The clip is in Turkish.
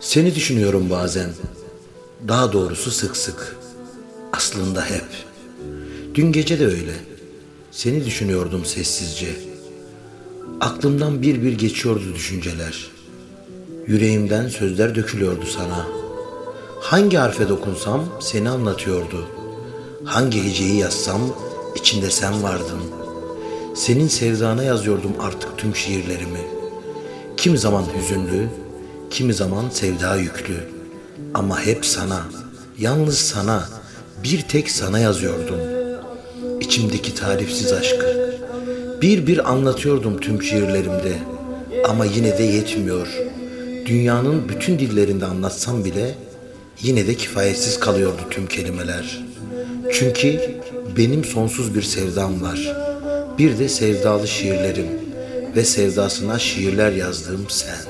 Seni düşünüyorum bazen. Daha doğrusu sık sık. Aslında hep. Dün gece de öyle. Seni düşünüyordum sessizce. Aklımdan bir bir geçiyordu düşünceler. Yüreğimden sözler dökülüyordu sana. Hangi harfe dokunsam seni anlatıyordu. Hangi heceyi yazsam içinde sen vardın. Senin sevdana yazıyordum artık tüm şiirlerimi. Kimi zaman hüzünlü, kimi zaman sevda yüklü. Ama hep sana, yalnız sana, bir tek sana yazıyordum. İçimdeki tarifsiz aşkı. Bir bir anlatıyordum tüm şiirlerimde. Ama yine de yetmiyor. Dünyanın bütün dillerinde anlatsam bile yine de kifayetsiz kalıyordu tüm kelimeler. Çünkü benim sonsuz bir sevdam var. Bir de sevdalı şiirlerim ve sevdasına şiirler yazdığım sen.